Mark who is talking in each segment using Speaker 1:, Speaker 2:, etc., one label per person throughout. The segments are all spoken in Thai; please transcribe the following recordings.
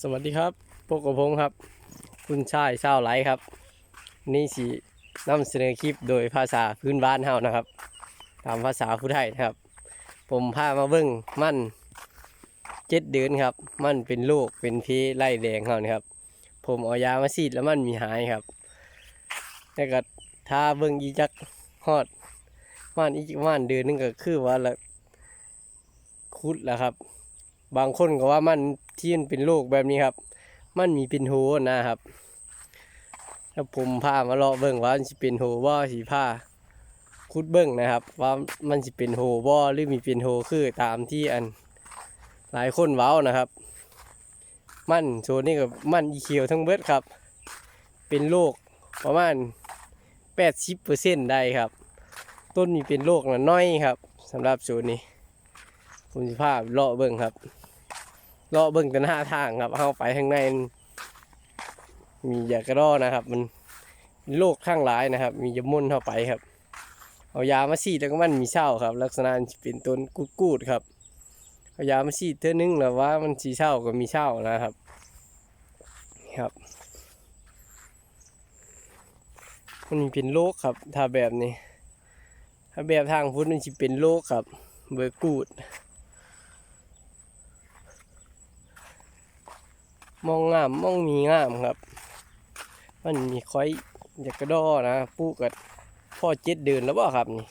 Speaker 1: สวัสดีครับพวกกระพงครับ คุณชายชาวไลครับ นี่สีนำเสนอคลิปโดยภาษาพื้นบ้านเฮานะครับ ตามภาษาผู้ไทยนะครับ ผมพามาเบิ้งมั่นเจ็ดเดือนครับ มันเป็นโรคเป็นพีไล่แดงเฮานี่ครับ ผมเอายามาฉีดแล้วมันมีหายครับแล้วก็ถ้าเบิ้งอีจักฮอดมันอีกประมันเดือนนึงก็คือว่าละคุดแล้วครับ บางคนก็ว่ามัน ที่มันเป็นโรคแบบนี้ครับ มันมีเป็นโหนะครับแล้วผมพามาเลาะเบิ่งว่ามันสิเป็นโหบ่สีผ้าคุดเบิ่งนะครับ ว่ามันสิเป็นโหบ่หรือมีเป็นโหคือตามที่อันหลายคนเว้านะครับ มันโซนนี้กับมันอีเขียวทั้งเบิดครับ เป็นโรคประมาณ80%ได้ครับ ต้นมีเป็นโรคนะน้อยครับสำหรับโซนนี้ผมสิพาเลาะเบิ่งครับ เลาะเบิ่งแต่หน้าทางครับเข้าไปข้างใน มียากระรอนะครับ มันโรคข้างหลายนะครับ มียมุ่นเข้าไปครับ เอายามาฉีดแล้วก็มันมีเศร้าครับ ลักษณะเป็นต้นกูดๆครับเอายามาฉีดเท่านึงแล้วว่ามันสีเศร้าก็มีเศร้านะครับนี่ครับ มันมีเป็นโรคครับ ถ้าแบบนี้ ถ้าแบบทางพุทธมันจะเป็นโรคครับ เบอร์กูด มองงามมองมีงามครับ มันมีค่อยอยากกระดอนะปูกัดพ่อเจ็ดเดือนแล้วบ่ครับนี่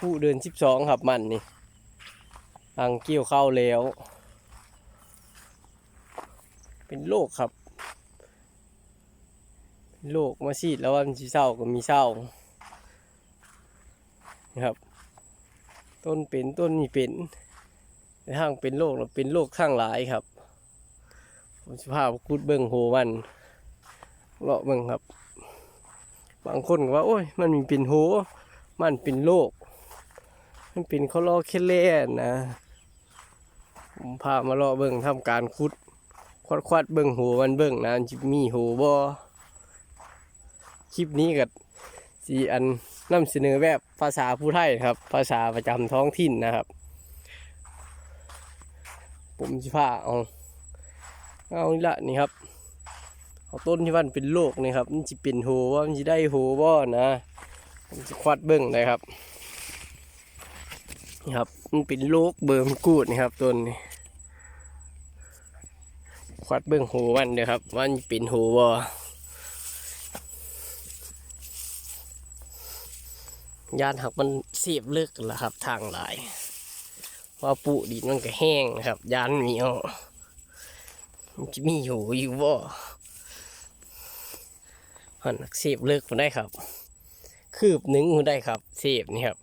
Speaker 1: ปูเดือนสิบสองครับมันนี่อังเกี่ยวเข้าแล้ว เป็นโรคครับโรคมาซีดแล้วว่ามันสีเศร้าก็มีเศร้านะครับ ต้นเป็นต้นมีเป็นทางเป็นโรคแล้วเป็นโรคข้างหลายครับ ผมสภาพกุดเบิ่งโหมันเลาะเบิ่งครับ บางคนก็ว่า โอ้ย มันมีเป็นโหมันเป็นโรคมันเป็นคอลอเคเลนนะผมพามาเลาะเบิ่งทำการคุด ควัดควัดเบิ่งโหมันเบิ่งนะจิมีโหบ่คลิปนี้กับสีอันนำเสนอแบบภาษาผู้ไทยครับ ภาษาประจำท้องถิ่นนะครับ ผมจะพาเอา เอานี่ละนี่ครับเอาต้นที่มันเป็นโรคนี่ครับมันจะเป็นโหว่ามันจะได้โหบ่นะผมจะควัดเบิ้งเลยครับนี่ครับมันเป็นโรคเบิร์มกูดนี่ครับต้นนี้ควัดเบิ้งโหมันเด้อครับว่ามันเป็นโหบ่ยานหักมันเสียบเลือกละครับทางหลายว่าปุดินมันก็แห้งนะครับยานเหนียว จะมีอยู่อยู่บ่หันเสียบเลิกมได้ครับ คืบหนึ่งมันได้ครับเสียบนี่ครับ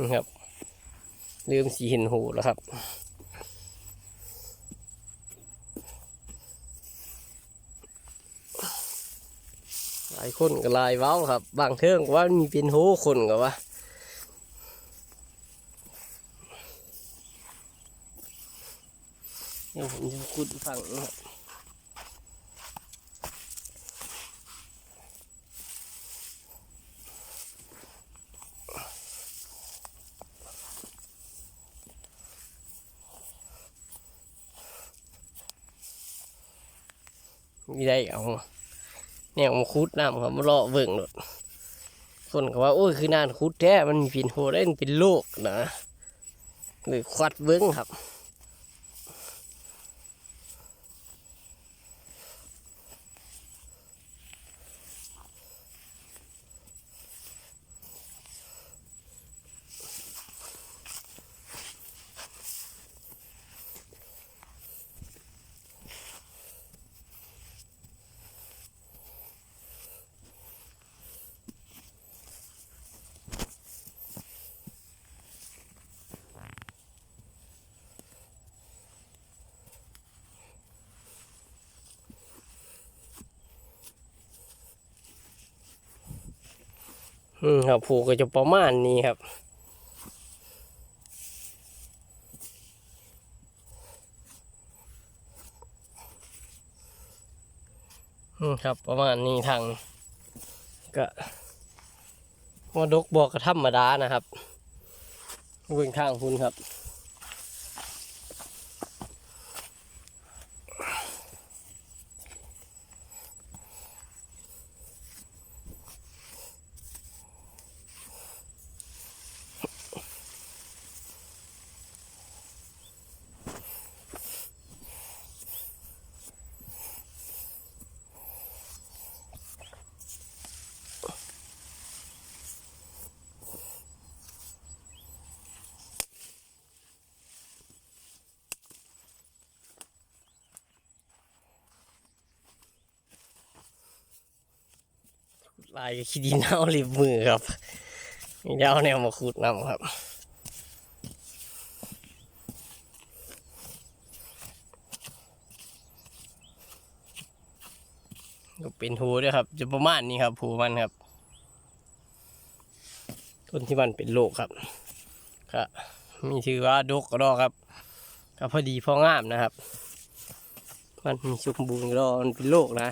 Speaker 1: นะครับลืมสีเห็นหูแล้วครับหลายคนก็ลายเว้าครับ บางเทิงว่ามีเป็นโหคนก็ว่า เดี๋ยว ขุดฝั่งนะครับมีได้เอาเนี่ยมาคุดน้ำครับมาเลาะเบิ่งหนดคนก็ว่า โอ้ย คือนานคุดแท้ มันมีปินโหได้มันเป็นโรคนะเลยควัดเบิ่งครับ อืมครับผูกก็จะประมาณนี้ครับ อืมครับประมาณนี้ทางก็มาดกบอกกระธรรมดานะครับเบิ่งทางคุณครับ ลายขี้ดินเอาริบมือครับนี่เดี๋ยวเอาแนวมาขุดนำครับก็เป็นหูด้วยครับ จะประมาณนี้ครับหูมันครับ ต้นที่มันเป็นโรคครับก็มีชื่อว่าดกกรอครับก็พอดีพองามนะครับ มันมีสุกบูรณ์รอมันเป็นโรคนะ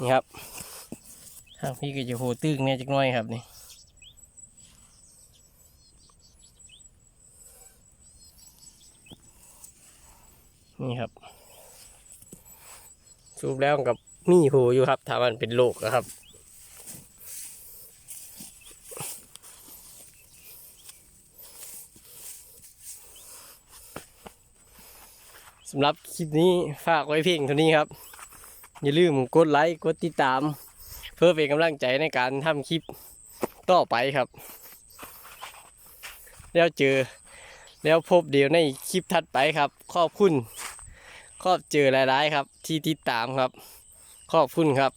Speaker 1: นี่ครับ ทางพี่ก็จะโหตึกเนี่ยจักหน้อยครับนี่นี่ครับสูบแล้วกับมีโหอยู่ครับถ้ามันเป็นโรคนะครับสำหรับคลิปนี้ฝากไว้เพียงเท่านี้ครับ อย่าลืมกดไลค์ กดติดตาม พื่อเป็นกำลังใจในการทำคลิปต่อไปครับ แล้วเจอแล้วพบเดี๋ยวในคลิปถัดไปครับ ขอบคุณ ขอบเจอหลายๆครับ ที่ติดตามครับ ขอบคุณครับ